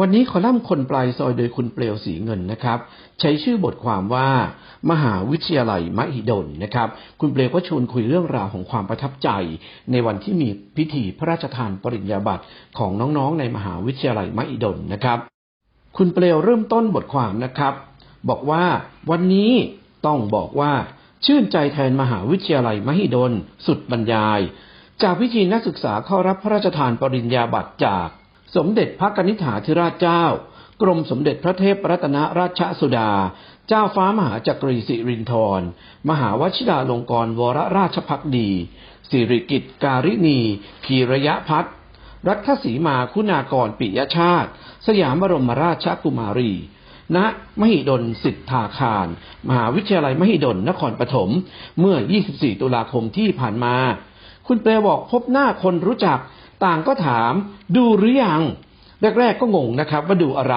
วันนี้คอลัมน์คนปลายซอยโดยคุณเปลวสีเงินนะครับ ใช้ชื่อบทความว่ามหาวิทยาลัยมหิดลนะครับ คุณเปลวก็ชวนคุยเรื่องราวของความประทับใจ ในวันที่มีพิธีพระราชทานปริญญาบัตรของน้องๆ ในมหาวิทยาลัยมหิดลนะครับ คุณเปลวเริ่มต้นบทความนะครับ บอกว่าวันนี้ต้องบอกว่าชื่นใจแทนมหาวิทยาลัยมหิดล สุดบรรยาย จากพิธีนักศึกษาเข้ารับพระราชทานปริญญาบัตรจาก สมเด็จพระกนิษฐาธิราชเจ้า กรมสมเด็จพระเทพรัตนราชสุดา เจ้าฟ้ามหาจักรีสิรินธรมหาวชิราลงกรณวรราชพักดี สิริกิตการินีพีระยะพัฒน์รัฐศรีมาคุณากรปิยชาติ สยามบรมราชกุมารี ณ มหิดลสิทธาคาร มหาวิทยาลัยมหิดลนครปฐม เมื่อ 24 ตุลาคมที่ผ่านมา คุณเปลบอกพบหน้าคนรู้จัก ต่างก็ถามดูหรือยัง แรก ๆ ก็งงนะครับว่าดูอะไร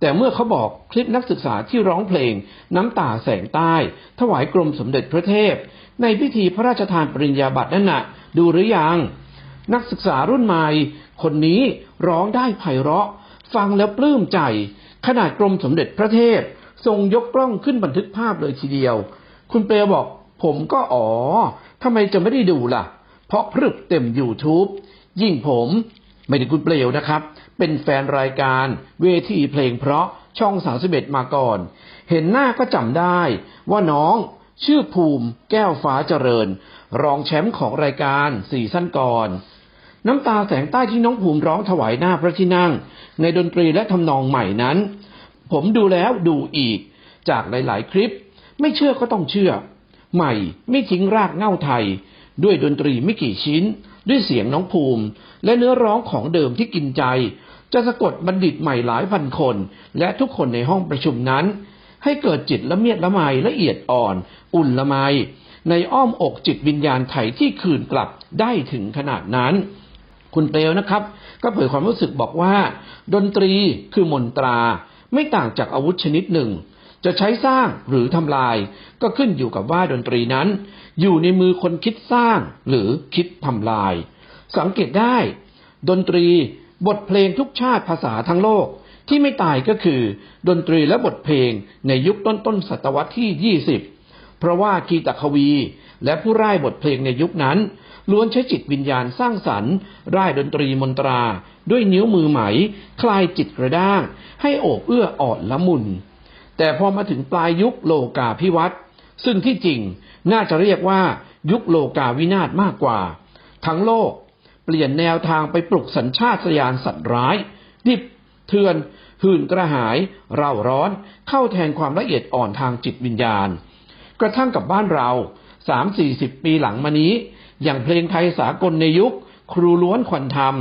แต่เมื่อเขาบอกคลิปนักศึกษาที่ร้องเพลง น้ำตาแสงใต้ ถวายกรมสมเด็จพระเทพ ในพิธีพระราชทานปริญญาบัตรนั่นนะดูหรือยัง นักศึกษารุ่นใหม่ คนนี้ร้องได้ไพเราะ ฟังแล้วปลื้มใจ ขนาดกรมสมเด็จพระเทพ ทรงยกกล้องขึ้นบันทึกภาพเลยทีเดียว คุณเปลบอกผมก็อ๋อทำไมจะไม่ได้ดูล่ะ เพราะพรึบเต็ม YouTube ยิ่งผมไม่ได้คุณเปลวนะครับ เป็นแฟนรายการเวทีเพลงเพราะช่อง31มาก่อน เห็นหน้าก็จำได้ว่าน้องชื่อภูมิแก้วฟ้าเจริญ รองแชมป์ของรายการสี่สั้นก่อน น้ำตาแสงใต้ที่น้องภูมิร้องถวายหน้าพระที่นั่ง ในดนตรีและทำนองใหม่นั้น ผมดูแล้วดูอีก จากหลาย ๆ คลิป ไม่เชื่อก็ต้องเชื่อ ใหม่ไม่ทิ้งรากเง้าไทย ด้วยดนตรีไม่กี่ชิ้น ด้วยเสียงน้องภูมิ และเนื้อร้องของเดิมที่กินใจ จะสะกดบัณฑิตใหม่หลายพันคน และทุกคนในห้องประชุมนั้น ให้เกิดจิตละเมียดละไมละเอียดอ่อน อุ่นละไม ในอ้อมอกจิตวิญญาณไทยที่คืนกลับได้ถึงขนาดนั้น คุณเปลวนะครับ ก็เผยความรู้สึกบอกว่า ดนตรีคือมนตราไม่ต่างจากอาวุธชนิดหนึ่ง จะใช้สร้างหรือทำลาย ก็ขึ้นอยู่กับว่าดนตรีนั้น อยู่ในมือคนคิดสร้างหรือคิดทำลาย สังเกตได้ ดนตรีบทเพลงทุกชาติภาษาทั้งโลกที่ไม่ตายก็คือ ดนตรีและบทเพลงในยุคต้นๆศตวรรษที่ 20 เพราะว่ากีตควี และผู้ร่ายบทเพลงในยุคนั้น ล้วนใช้จิตวิญญาณสร้างสรรค์ร่ายดนตรีมนตรา ด้วยนิ้วมือไหม คลายจิตกระด้าง ให้โอบเอื้ออ่อนละมุน แต่พอมาถึงปลายยุคโลกาพิวัตรซึ่งที่จริงน่าจะเรียกว่ายุคโลกาวินาศมากกว่า ทั้งโลกเปลี่ยนแนวทางไปปลุกสัญชาตญาณสัตว์ร้ายดิบเถื่อนหื่นกระหายเร่าร้อนเข้าแทนความละเอียดอ่อนทางจิตวิญญาณ กระทั่งกับบ้านเราสามสี่สิบปีหลังมานี้ อย่างเพลงไทยสากลในยุค ครูล้วนควันธรรม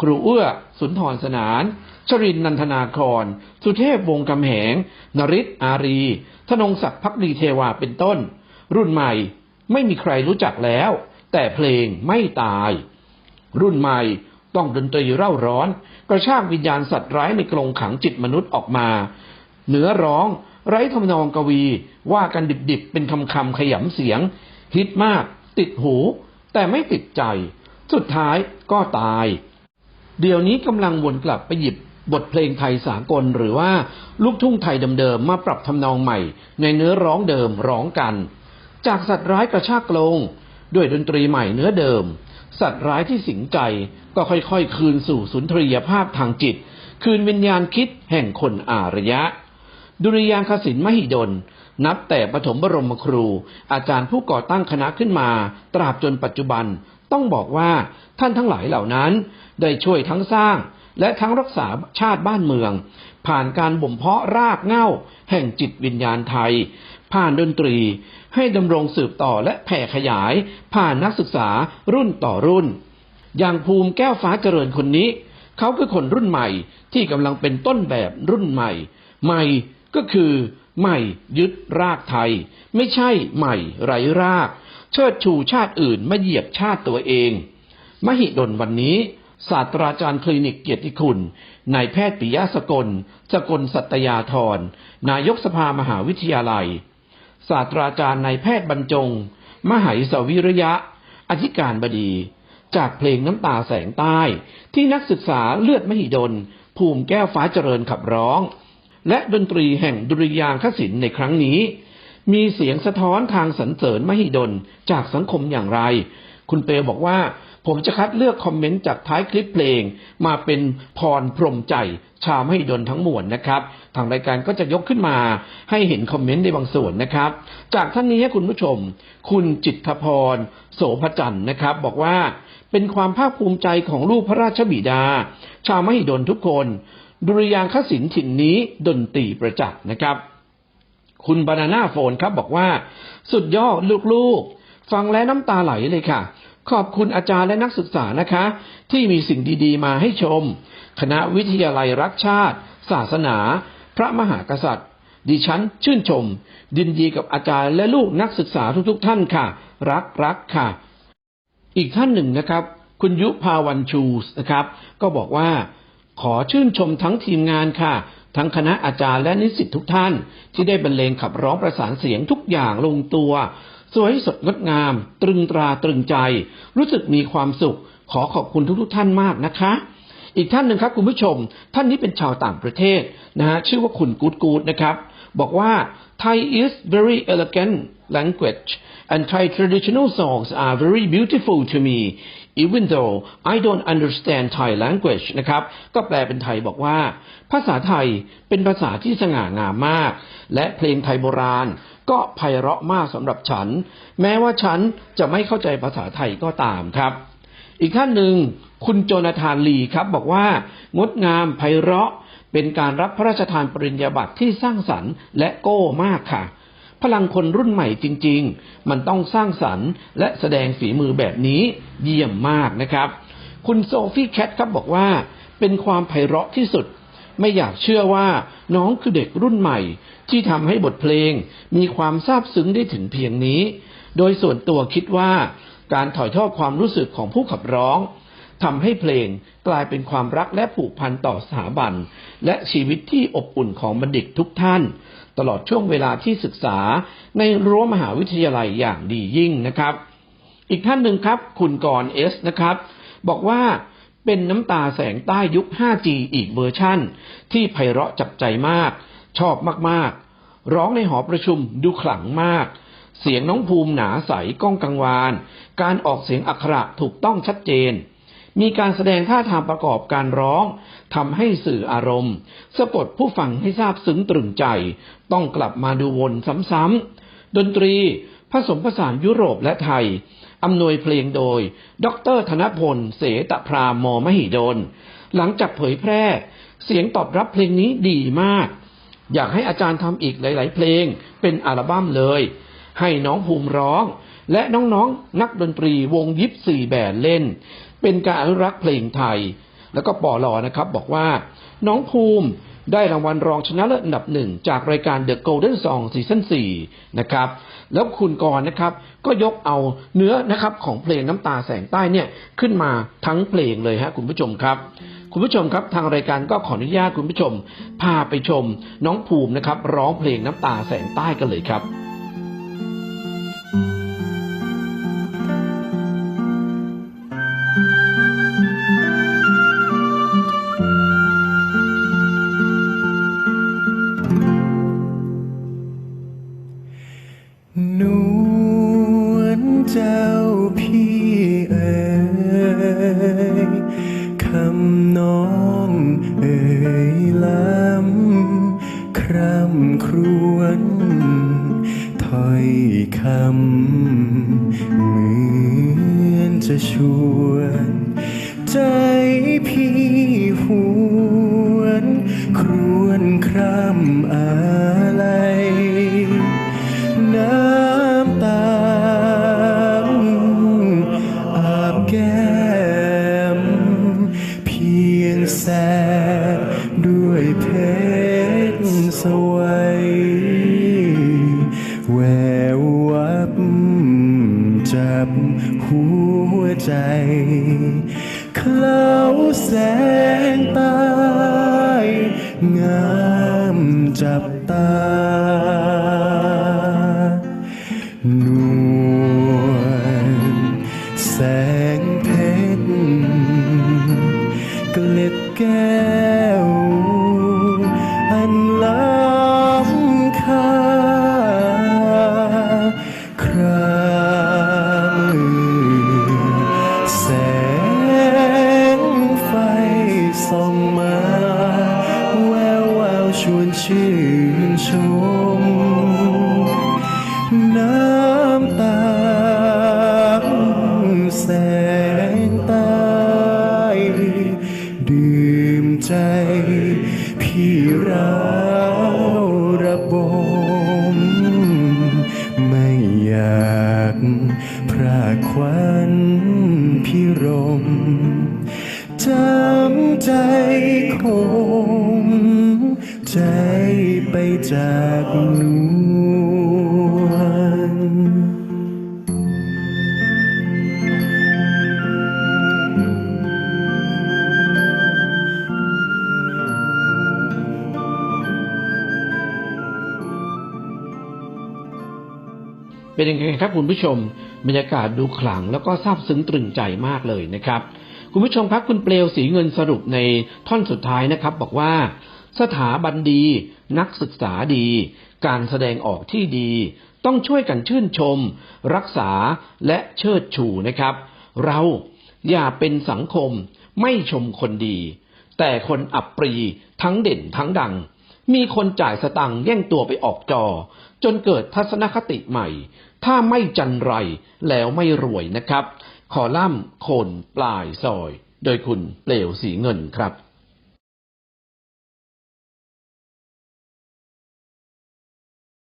ครูเอื้อ สุนทรสนาน ชรินนันทนาคร สุเทพวงกำแหง นริศอารี ธนงศักดิ์พักดีเทวาเป็นต้น รุ่นใหม่ไม่มีใครรู้จักแล้ว แต่เพลงไม่ตาย รุ่นใหม่ต้องดนตรีเร่าร้อน กระชากวิญญาณสัตว์ร้ายในกรงขังจิตมนุษย์ออกมา เนื้อร้อง ไร้ทำนองกวี ว่ากันดิบๆ เป็นคำคำขยำเสียง ฮิตมาก ติดหู แต่ไม่ติดใจ สุดท้ายก็ตาย เดี๋ยวนี้กำลังวนกลับไปหยิบบทเพลงไทยสากลหรือว่าลูกทุ่งไทยเดิมๆมาปรับทำนองใหม่ ในเนื้อร้องเดิมร้องกัน จากสัตว์ร้ายกระชากลง ด้วยดนตรีใหม่เนื้อเดิม สัตว์ร้ายที่สิงใจก็ค่อยๆ คืนสู่สุนทรียภาพทางจิต คืนวิญญาณคิดแห่งคนอารยะ ดุริยางคศิลป์มหิดล นับแต่ปฐมบรมครู อาจารย์ผู้ก่อตั้งคณะขึ้นมา ตราบจนปัจจุบัน ต้องบอกว่าท่านทั้งหลายเหล่านั้น ได้ช่วยทั้งสร้าง และทั้งรักษาชาติบ้านเมือง ผ่านการบ่มเพาะรากเหง้าแห่งจิตวิญญาณไทย ผ่านดนตรี ให้ดำรงสืบต่อและแผ่ขยาย ผ่านนักศึกษารุ่นต่อรุ่น อย่างภูมิแก้วฟ้าเจริญคนนี้ เขาคือคนรุ่นใหม่ที่กำลังเป็นต้นแบบรุ่นใหม่ ใหม่ ก็คือ ใหม่ยึดรากไทย ไม่ใช่ใหม่ไร้ราก เชิดชูชาติอื่นมาเหยียบชาติตัวเอง มหิดลวันนี้ศาสตราจารย์คลินิกเกียรติคุณนายแพทย์ปิยะสกล สกลสัตยาธร นายกสภามหาวิทยาลัย ศาสตราจารย์นายแพทย์บรรจง มหายสวิริยะ อธิการบดี จากเพลงน้ำตาแสงใต้ ที่นักศึกษาเลือดมหิดล ภูมิแก้วฟ้าเจริญขับร้อง และดนตรีแห่งดุริยางคศิลป์ในครั้งนี้ มีเสียงสะท้อนทางสรรเสริญมหิดลจากสังคมอย่างไร คุณเปลบอกว่า ผมจะคัดเลือกคอมเมนต์จากท้ายคลิปเพลง มาเป็นพรพรมใจ ชาวมหิดลทั้งมวลนะครับ ทางรายการก็จะยกขึ้นมาให้เห็นคอมเมนต์ในบางส่วนนะครับ จากท่านนี้ให้คุณผู้ชม คุณจิตรพร โสภจันทร์นะครับ บอกว่าเป็นความภาคภูมิใจของลูกพระราชบิดา ชาวมหิดลทุกคน ดุริยางคศิลป์ถิ่นนี้ดนตรีประจักษ์นะครับ คุณบานาน่าโฟนครับบอกว่า สุดยอดลูกๆ ฟังแล้วน้ำตาไหลเลยค่ะ ขอบคุณอาจารย์และนักศึกษานะคะ ที่มีสิ่งดีๆ มาให้ชม คณะวิทยาลัยรักชาติ ศาสนา พระมหากษัตริย์ ดิฉันชื่นชม ดินดีกับอาจารย์และลูกนักศึกษาทุกๆ ท่านค่ะ รักรักค่ะ อีกท่านหนึ่งนะครับ คุณยุพาวันชูสนะครับ ก็บอกว่า ขอชื่นชมทั้งทีมงานค่ะ ทั้งคณะอาจารย์และนิสิตทุกท่าน ที่ได้บรรเลงขับร้องประสานเสียงทุกอย่างลงตัว สวยสดงดงาม ตรึงตราตรึงใจ รู้สึกมีความสุข ขอขอบคุณทุกๆท่านมากนะคะ อีกท่านหนึ่งครับคุณผู้ชม ท่านนี้เป็นชาวต่างประเทศนะฮะชื่อว่าคุณกูดกูดนะครับบอกว่า Thai is very elegant language and Thai traditional songs are very beautiful to me even though I don't understand Thai language นะครับ ก็แปลเป็นไทยบอกว่า ภาษาไทยเป็นภาษาที่สง่างามมาก และเพลงไทยโบราณ ก็ไพเราะมากสำหรับฉัน แม้ว่าฉันจะไม่เข้าใจภาษาไทยก็ตามครับ อีกท่านหนึ่ง คุณโจนาธานลีครับบอกว่า งดงามไพเราะเป็นการรับพระราชทานปริญญาบัตรที่สร้างสรรค์และโก้มากค่ะ พลังคนรุ่นใหม่จริง ๆ มันต้องสร้างสรรค์ และแสดงฝีมือแบบนี้เยี่ยมมากนะครับ คุณโซฟี่แคทครับบอกว่า เป็นความไพเราะที่สุด ไม่อยากเชื่อว่าน้องคือเด็กรุ่นใหม่ ที่ทำให้บทเพลง มีความซาบซึ้งได้ถึงเพียงนี้ โดยส่วนตัวคิดว่า การถ่ายทอดความรู้สึกของผู้ขับร้องทำให้เพลงกลายเป็นความรักและผูกพันต่อสถาบัน และชีวิตที่อบอุ่นของบัณฑิตทุกท่าน ตลอดช่วงเวลาที่ศึกษาในรั้วมหาวิทยาลัยอย่างดียิ่งนะครับ อีกท่านหนึ่งครับ คุณกรเอสนะครับ บอกว่าเป็นน้ำตาแสงใต้ยุค 5G อีกเวอร์ชั่น ที่ไพเราะจับใจมาก ชอบมากๆ ร้องในหอประชุมดูขลังมาก เสียงน้องภูมิหนาใสก้องกังวาน การออกเสียงอักขระถูกต้องชัดเจน มีการแสดงท่าทางประกอบการร้องทำให้สื่ออารมณ์ สะกดผู้ฟังให้ทราบซึ้งตรึงใจ ต้องกลับมาดูวนซ้ำๆดนตรีผสมผสานยุโรปและไทย อำนวยเพลงโดย ดรธนพล เสตพรามมหิดล หลังจากเผยแพร่ เสียงตอบรับเพลงนี้ดีมาก อยากให้อาจารย์ทำอีกหลาย ๆ เพลงเป็นอัลบั้มเลย ให้น้องภูมิร้อง และน้องๆนนักดนตรีวงยิปซีแบนเล่น เป็นการอนุรักษ์เพลงไทย แล้วก็ปอลอนะครับบอกว่าน้องภูมิได้รางวัลรองชนะเลิศอันดับหนึ่งจากรายการ The Golden Song ซีซั่น4นะครับ แล้วคุณกรณ์นะครับ ก็ยกเอาเนื้อนะครับของเพลงน้ำตาแสงใต้เนี่ยขึ้นมาทั้งเพลงเลยฮะคุณผู้ชมครับ คุณผู้ชมครับทางรายการก็ขออนุญาตคุณผู้ชม พาไปชมน้องภูมินะครับ ร้องเพลงน้ำตาแสงใต้กันเลยครับ เจ้าพี่เอ๋ยคำน้องเอ๋ยล้ำคร่ำครวญถ้อยคำเหมือนจะชวนใจ บ จับหัวใจ เคล้าแสงใต้งามจับตานวลแสงเพชรเกล็ดแก้ว น้ำตาแสงใต้ดื่มใจ พี่ราวระบม ไม่อยากพรากควันพิรมจำใจคงใจไปจากน เป็นยังไงครับคุณผู้ชม บรรยากาศดูขลังแล้วก็ซาบซึ้งตรึงใจมากเลยนะครับ คุณผู้ชมครับคุณเปลวสีเงินสรุปในท่อนสุดท้ายนะครับ บอกว่า สถาบันดี นักศึกษาดี การแสดงออกที่ดี ต้องช่วยกันชื่นชม รักษาและเชิดชูนะครับ เราอย่าเป็นสังคมไม่ชมคนดี แต่คนอับปรีทั้งเด่นทั้งดัง มีคนจ่ายสตังค์แย่งตัวไปออกจอ จนเกิดทัศนคติใหม่ ถ้าไม่จันไรแล้วไม่รวยนะครับ ขอล่ำโคนปลายซอย โดยคุณเปลวสีเงินครับ